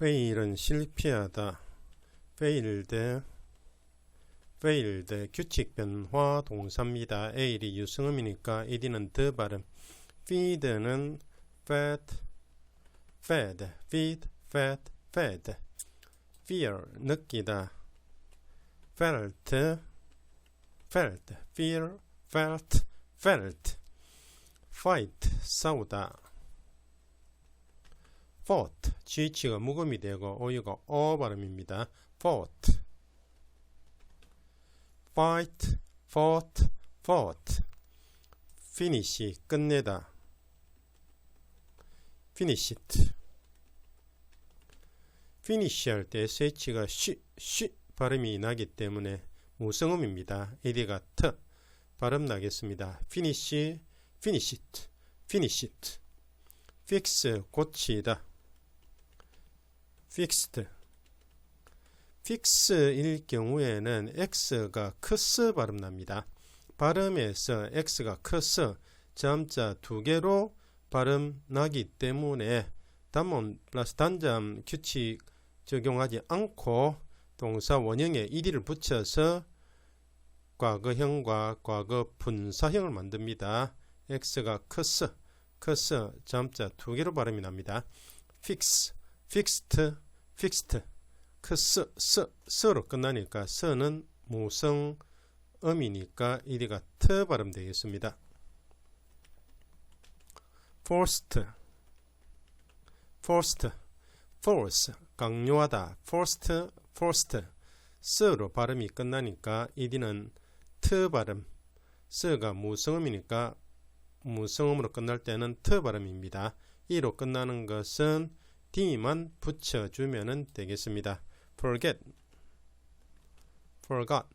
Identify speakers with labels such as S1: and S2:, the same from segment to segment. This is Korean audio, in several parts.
S1: fail은 실패하다 failed failed 규칙 변화 동사입니다. a일이 유승음이니까 ed는 드 발음 feed는 fed fed feed fed fed fear 느끼다 felt felt fear felt felt fight 싸우다 fought GH가 묵음이 되고 오유가 어 발음입니다. fought fight fought fought finish 끝내다 finish it finish 할 때 sh가 쉬, 쉬 발음이 나기 때문에 무성음입니다. 에디가 트 발음 나겠습니다. finish finish it finish it fix 고치다 fixed fix일 경우에는 x가 크스 발음 납니다. 발음에서 x가 크스 점자 두 개로 발음 나기 때문에 단문 플러스 단점 규칙 적용하지 않고 동사 원형에 ed를 붙여서 과거형과 과거 분사형을 만듭니다. x가 크스, 크스 점자 두 개로 발음이 납니다. fix, fixed, fixed, 크스, 스, 스로 끝나니까 스는 무성 음이니까 이리가 트 발음 되겠습니다. forced, forced, force 강요하다, forced, forced 스로 발음이 끝나니까 이디는 트 발음 스가 무성음이니까 무성음으로 끝날 때는 트 발음입니다. 이로 끝나는 것은 d만 붙여주면 되겠습니다. forget, forgot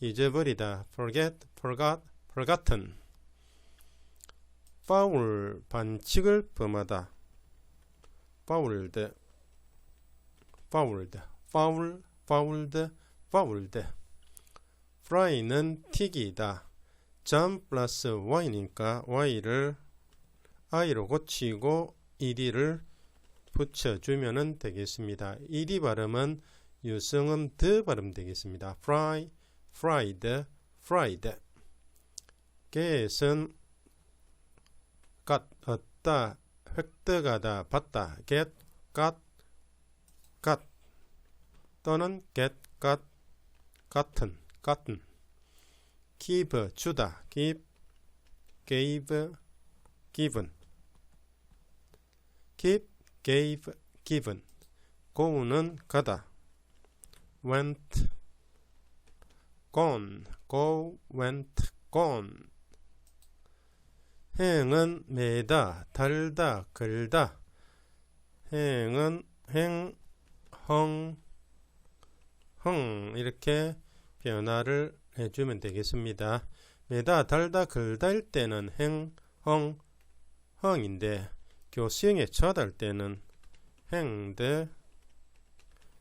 S1: 잊어버리다, forget, forgot, forgotten foul 반칙을 범하다 fouled, fouled, foul, fouled, fouled fry는 튀기다 점 플러스 y니까 y를 i로 고치고 ed를 붙여주면 되겠습니다. ed 발음은 유성음 드 발음 되겠습니다. fry, fried, fried get은 got, 얻다, 획득하다, 받다 get, got, got 또는 get, got, gotten, gotten give, 주다, give, gave, given give, gave, given. go는 가다. went, gone, go, went, gone. 행은 매다, 달다, 걸다. 행은 행, 헝, 헝. 이렇게 변화를 해주면 되겠습니다. 매다, 달다, 걸다일 때는 행, 헝, 헝인데 교시형에 처할 때는 행드,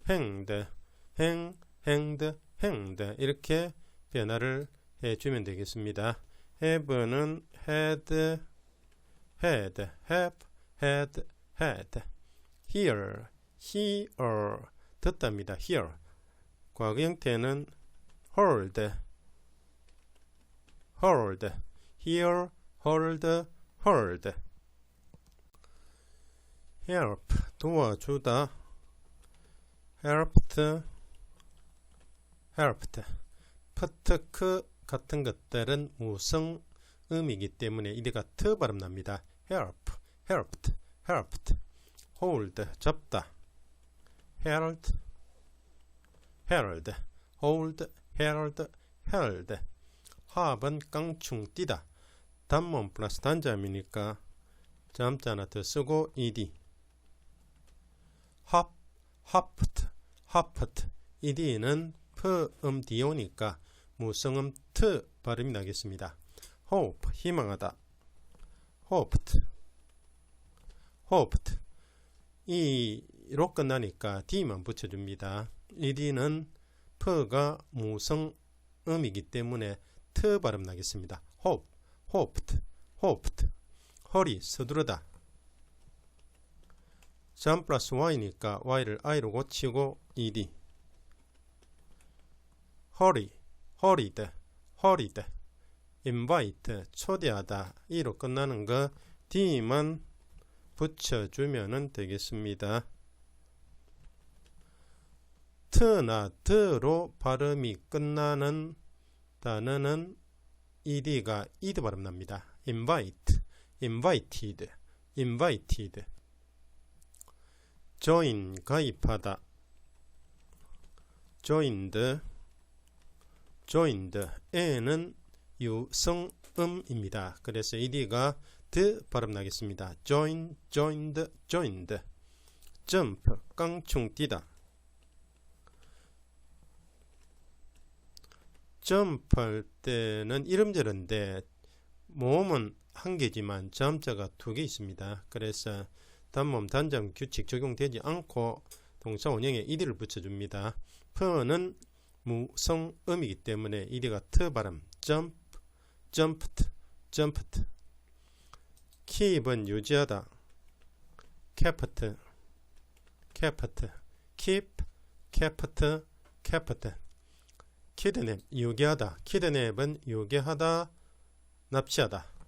S1: 행드, 행, 행드, 행드 이렇게 변화를 해주면 되겠습니다. have는 had, had, have, had, had. hear, hear, 듣답니다. hear. 과거 형태는 heard, heard, hear, heard, heard. Help, 도와주다. helped, helped. 퍼트크 같은 것들은 무성 음이기 때문에 이래가 트 발음 납니다. help, helped, helped. hold, 잡다. held, held, hold, held, held. 합은 깡충 뛰다. 단문 플러스 단자음이니까 점자 하나 더 쓰고 ed. Hop, hopped, hopped. ed는 프음 디오니까 무성음 트 발음이 나겠습니다. hope 희망하다. hoped hoped 이로 끝나니까 d만 붙여줍니다. 이 d는 p가 무성음이기 때문에 트 발음 나겠습니다. hope, hoped, hoped 허리 서두르다 jam 플러스 y니까 y를 i로 고치고 ed hurry, hurried, hurried invite, 초대하다 이로 끝나는 거 d만 붙여주면 되겠습니다. 트나 드로 발음이 끝나는 단어는 ed가 ed 발음 납니다. invite, invited, invited. Join 가입하다. joined, joined. 에는 유성 음입니다. 그래서 ed가 드 발음 나겠습니다. join, joined, joined. jump 깡충 뛰다. 점프할 때는 이름절인데 모음은 한 개지만 점자가 두 개 있습니다. 그래서 단모음 단정 규칙 적용되지 않고 동사 원형에 이디를 붙여줍니다. 퍼는 무성음이기 때문에 이디가 트 발음 jump, jumped, jumped keep은 유지하다. kept, kept keep, kept, kept 키드냅 유괴하다. 키드냅은 유괴하다 납치하다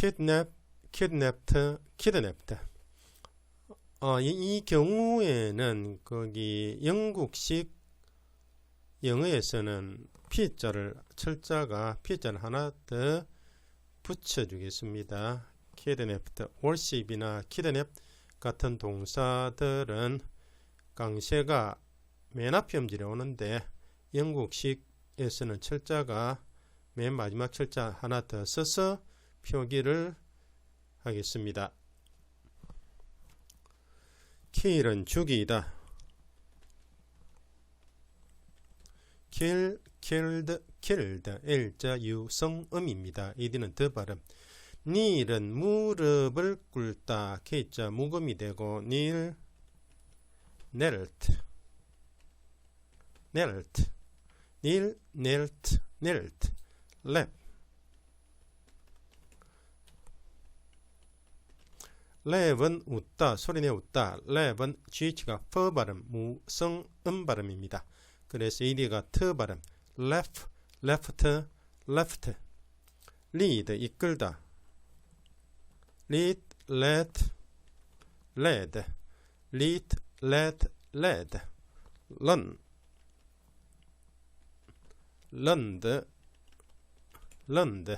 S1: kidnap, kidnapped, kidnapped. 어, 이, 이 경우에는 거기 영국식 영어에서는 P자를 철자가 P자를 하나 더 붙여주겠습니다. kidnapped, worship이나 kidnap 같은 동사들은 강세가 맨 앞에 음질에 오는데 영국식에서는 철자가 맨 마지막 철자 하나 더 써서 표기를 하겠습니다. 킬은 죽이다. kill, killed, killed. 일자 유성음입니다. 이디는 더 발음. 닐은 무릎을 꿇다. K자 무금이 되고 닐 knelt knelt 닐 knelt knelt lap 랩은 웃다, 소리내 웃다. 랩은 GH가 퍼 발음, 무성 음 발음입니다. 그래서 이리가 트 발음. left, left, left. lead, 이끌다. lead, led, led. lead, led, led. run, learned, learned.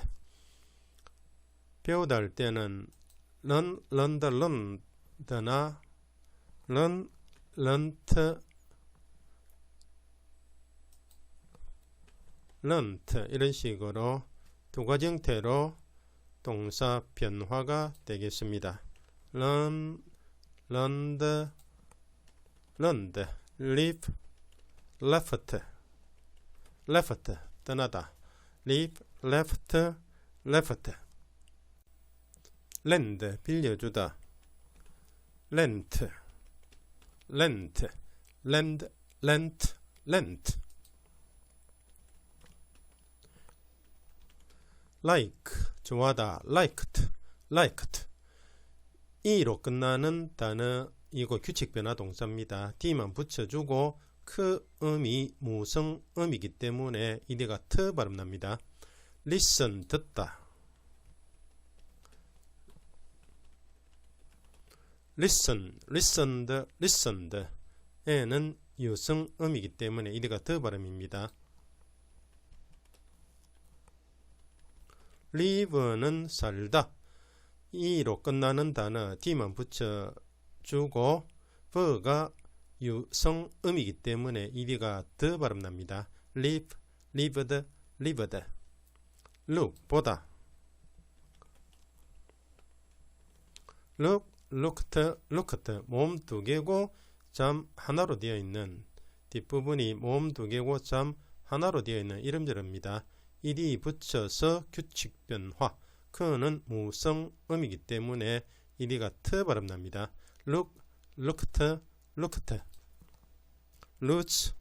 S1: 배우다 할 때는 런, 런더, 런더나 런, 런트, 런트 이런 식으로 두 가지 형태로 동사 변화가 되겠습니다. 런, 런드, 런드, leave, left, 떠나다, leave, left. 렌드 빌려주다 렌트 렌트 렌드 렌트 렌트 like 좋아하다 liked liked e로 끝나는 단어 이거 규칙 변화 동사입니다. d만 붙여주고 그 음이 무성 음이기 때문에 이디가 트 발음 납니다. listen 듣다 listen, listened, listened. 에는 유성음이기 때문에 이디가 더 발음입니다. live는 살다. 이로 끝나는 단어 d만 붙여주고 ver가 유성음이기 때문에 이디가 더 발음 납니다. live, lived, lived. look, 보다. look, looked, looked 모음 두 개고 점 하나로 되어 있는 뒷부분이 모음 두 개고 점 하나로 되어 있는 이름절입니다. 이디 붙여서 규칙 변화. 그는 무성음이기 때문에 이디가 트 발음 납니다. look, looked, looked lose,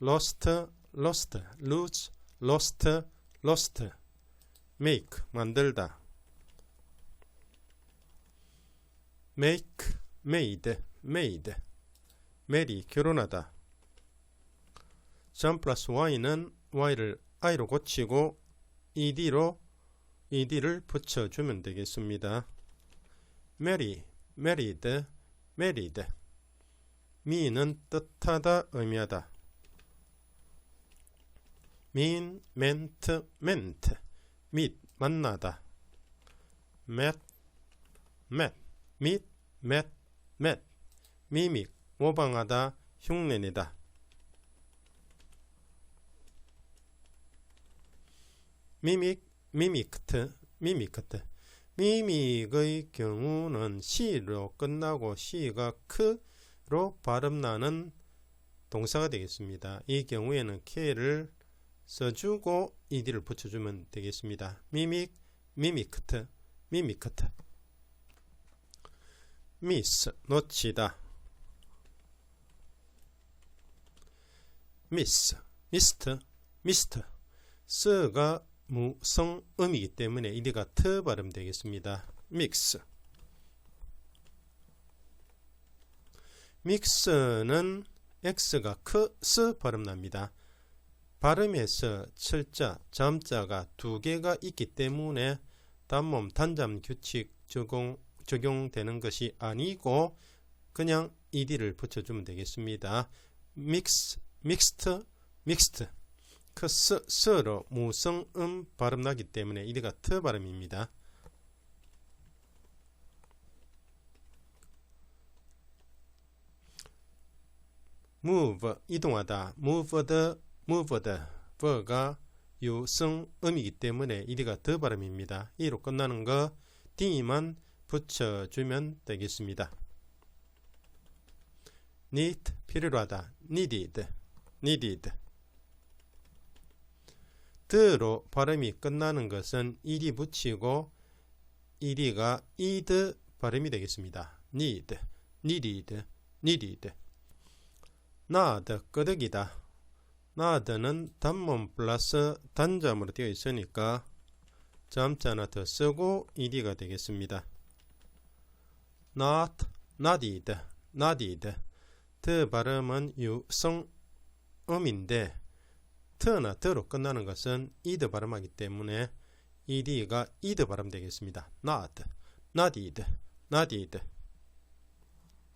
S1: lost, lost, lose, lost, lost make 만들다 make made made marry 결혼하다 점 플러스 y는 y를 i로 고치고 ed로 ed를 붙여주면 되겠습니다. marry, married, married mean은 뜻하다, 의미하다 mean, meant, meant meet, 만나다 met, met meet, met, met mimic, 모방하다, 흉내내다 미믹, 미미크트, 미미크트. 미믹의 경우는 시로 끝나고 시가 크로 발음나는 동사가 되겠습니다. 이 경우에는 k를 써주고 ed를 붙여주면 되겠습니다. 미믹, 미미크트, 미미크트. 미스, 놓치다. 미스, 미스트, 미스트. 스가 무성음이기 때문에 이디가 트 발음 되겠습니다. 믹스 믹스는 x가 크 스 발음 납니다. 발음에서 철자, 잠자가 두 개가 있기 때문에 단몸 단잠 규칙 적용, 적용되는 것이 아니고 그냥 ed를 붙여주면 되겠습니다. 믹스, 믹스트, 믹스트 그 스, 스로 무성음 발음 나기 때문에 이리가 트 발음입니다. move 이동하다 moved moved ver가 유성음이기 때문에 이리가 더 발음입니다. 이로 끝나는 거 d만 붙여주면 되겠습니다. need 필요하다 needed needed 드로 발음이 끝나는 것은 이리 붙이고 이리가 이드 발음이 되겠습니다. need, needed, needed. 나드 끄덕이다. 나드는 단문 플러스 단점으로 되어 있으니까 점자 하나 더 쓰고 ed가 되겠습니다. Not, nodded, nodded. 드 발음은 유성 음인데 트나 드로 끝나는 것은 이드 발음하기 때문에 ed가 이드 발음 되겠습니다. not, not ed, not ed.